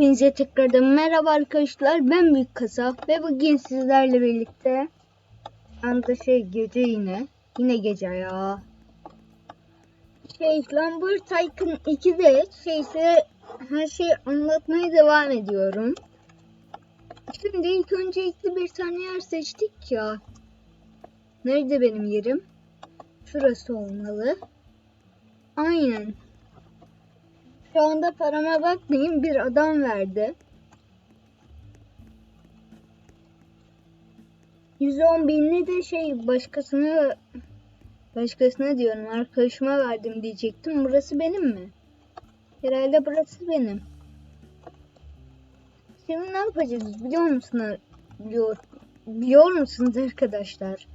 Hepinize tekrardan merhaba arkadaşlar. Ben Büyük Kasap ve bugün sizlerle birlikte anda şey gece yine. Yine gece ya. Şey Lambert Tycoon 2'de şeyse her şeyi anlatmaya devam ediyorum. Şimdi ilk öncelikle bir tane yer seçtik ya. Nerede benim yerim? Şurası olmalı. Aynen. Şu anda parama bakmayın bir adam verdi. 110 binli de şey başkasına başkasına diyorum arkadaşıma verdim diyecektim. Burası benim mi? Herhalde burası benim. Şimdi ne yapacağız biliyor musunuz? Biliyor, biliyor musunuz arkadaşlar?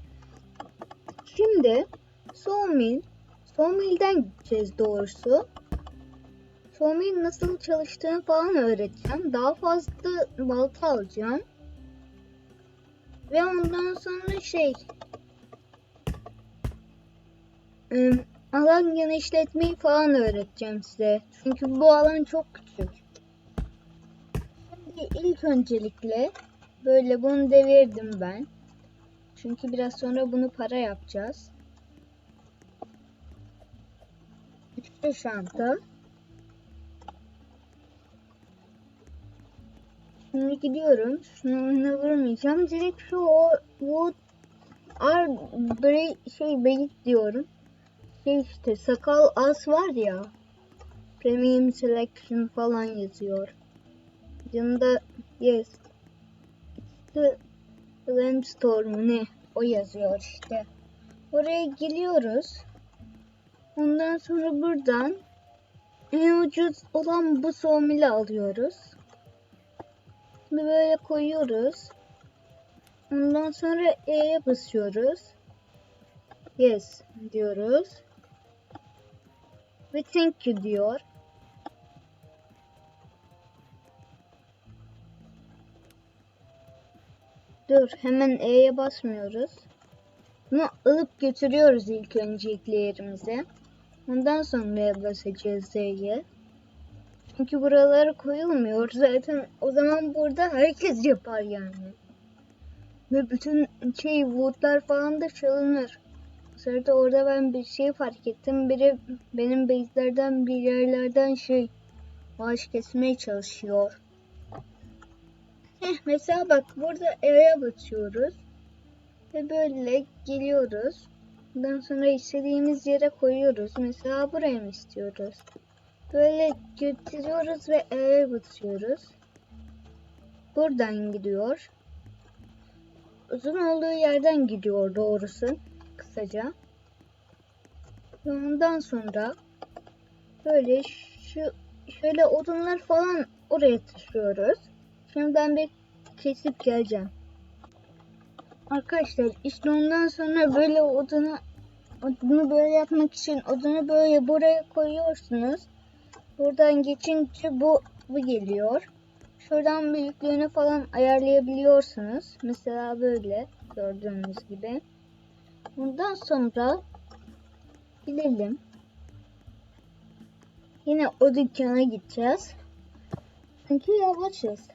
Şimdi Sawmill Sawmill'den gideceğiz doğrusu. Sawmill nasıl çalıştığını falan öğreteceğim. Daha fazla balta alacağım. Ve ondan sonra şey alan genişletmeyi falan öğreteceğim size. Çünkü bu alan çok küçük. Şimdi ilk öncelikle böyle bunu devirdim ben. Çünkü biraz sonra bunu para yapacağız. İşte şanta. Şimdi gidiyorum. Şunu vurmayacağım. Direkt şu o wood ar bre, şey beyit diyorum. Şey işte sakal as var ya. Premium selection falan yazıyor. Yanında yes. İşte Landstorm ne? O yazıyor işte. Oraya geliyoruz. Ondan sonra buradan en ucuz olan bu somili alıyoruz. Şimdi böyle koyuyoruz. Ondan sonra E'ye basıyoruz. Yes diyoruz. Ve thank you diyor. Dur hemen E'ye basmıyoruz. Bunu alıp götürüyoruz ilk öncelikle yerimize. Ondan sonra basacağız Z'ye. Çünkü buralara koyulmuyor. Zaten o zaman burada herkes yapar yani. Ve bütün şey woodlar falan da çalınır. Bu sırada orada ben bir şey fark ettim. Biri benim base'lerden bir yerlerden şey maaş kesmeye çalışıyor. Heh, mesela bak burada E'ye basıyoruz. Ve böyle geliyoruz. Ondan sonra istediğimiz yere koyuyoruz. Mesela buraya mı istiyoruz? Böyle götürüyoruz ve E'ye basıyoruz. Buradan gidiyor. Uzun olduğu yerden gidiyor doğrusu. Kısaca. Ondan sonra böyle şu şöyle odunlar falan oraya taşıyoruz. Şimdi ben bir kesip geleceğim. Arkadaşlar işte ondan sonra böyle odunu odunu böyle yapmak için odunu böyle buraya koyuyorsunuz. Buradan geçince bu bu geliyor. Şuradan büyüklüğünü falan ayarlayabiliyorsunuz. Mesela böyle gördüğünüz gibi. Bundan sonra gidelim. Yine o dükkana gideceğiz. Çünkü yavaşız.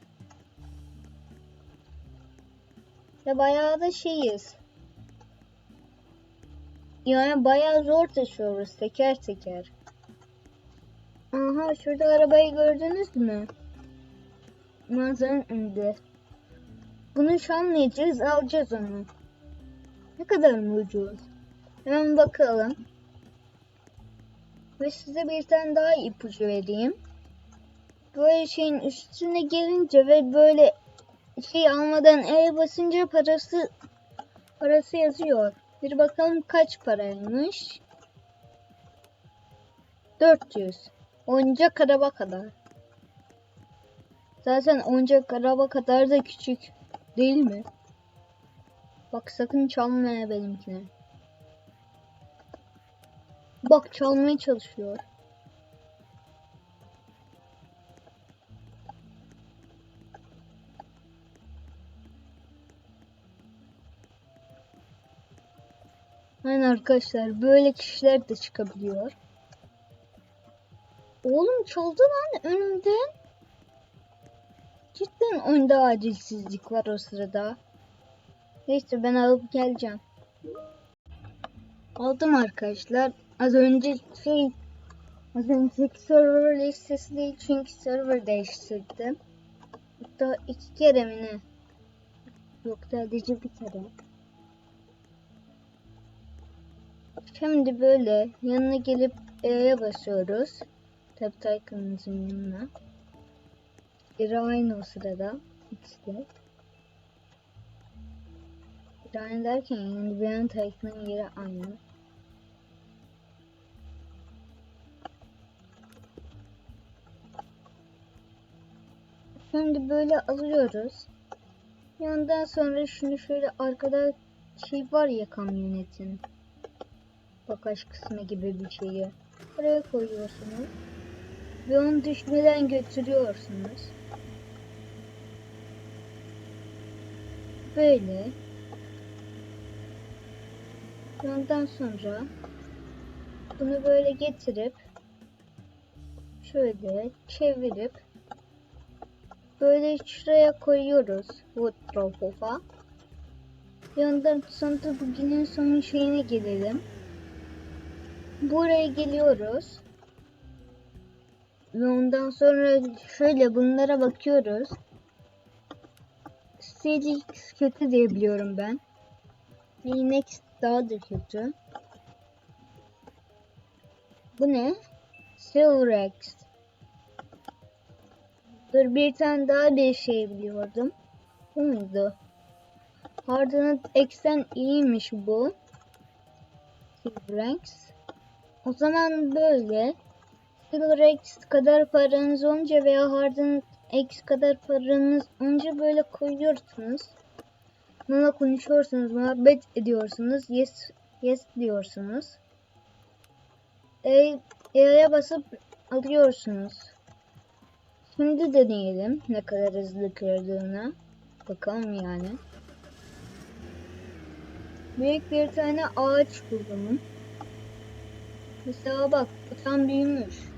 Ve bayağı da şeyiz. Yani bayağı zor taşıyoruz teker teker. Aha şurada arabayı gördünüz mü? Manzaranın önünde. Bunu çalmayacağız alacağız onu. Ne kadar mı ucuz? Hemen bakalım. Ve size bir tane daha ipucu vereyim. Böyle şeyin üstüne gelince ve böyle şey almadan E basınca parası parası yazıyor. Bir bakalım kaç paraymış. 400. Oyuncak araba kadar. Zaten oyuncak araba kadar da küçük. Değil mi? Bak sakın çalmaya benimkine. Bak çalmaya çalışıyor. Aynen arkadaşlar böyle kişiler de çıkabiliyor. Oğlum çaldı lan önümden. Neden oyunda acilsizlik var o sırada? Neyse ben alıp geleceğim. Aldım arkadaşlar. Az önce şey az önceki server listesi değil çünkü server değiştirdim. Hatta iki kere mi ne? Yok sadece bir kere. Şimdi böyle yanına gelip E'ye basıyoruz. Tycoon'umuzun yanına. Yeri aynı o sırada. İkisi. Aynı derken yani bir an Tycoon'un yeri aynı. Şimdi böyle alıyoruz. Yandan sonra şunu şöyle arkada şey var ya kamyonetin. Bagaj kısmı gibi bir şeyi. Oraya koyuyorsunuz. Ve onu düşmeden götürüyorsunuz. Böyle. Ondan sonra bunu böyle getirip şöyle çevirip böyle şuraya koyuyoruz Woodrove'a. Yandan sonra bugünün son şeyine gelelim. Buraya geliyoruz. Ve ondan sonra şöyle bunlara bakıyoruz. Stage kötü diye biliyorum ben. Next daha da kötü. Bu ne? Silverex. Dur bir tane daha bir şey biliyordum. Bu muydu? Hardened X'ten iyiymiş bu. Silverex. O zaman böyle Silverex kadar paranız olunca veya Hardened X kadar paranız olunca böyle koyuyorsunuz. Bununla konuşuyorsunuz, muhabbet ediyorsunuz. Yes, yes diyorsunuz. E, E'ye basıp alıyorsunuz. Şimdi deneyelim ne kadar hızlı kırdığını. Bakalım yani. Büyük bir tane ağaç buldum. Mesela bak tam büyümüş.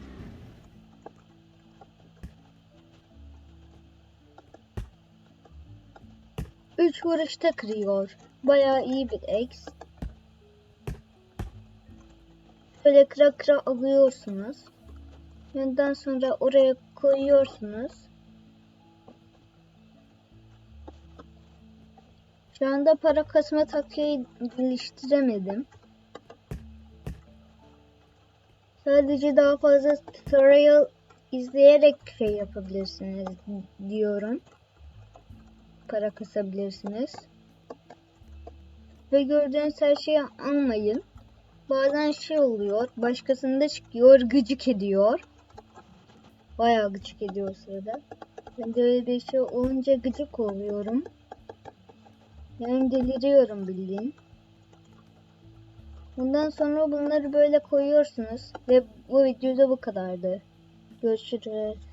Üç vuruşta kırıyor. Bayağı iyi bir X. Böyle kıra kıra alıyorsunuz. Ondan sonra oraya koyuyorsunuz. Şu anda para kasma takıyı geliştiremedim. Sadece daha fazla tutorial izleyerek şey yapabilirsiniz diyorum. Para kasabilirsiniz. Ve gördüğünüz her şeyi almayın. Bazen şey oluyor, başkasında çıkıyor, gıcık ediyor. Bayağı gıcık ediyor o sırada. Ben de öyle bir şey olunca gıcık oluyorum. Yani deliriyorum bildiğin. Bundan sonra bunları böyle koyuyorsunuz ve bu videoda bu kadardı. Görüşürüz.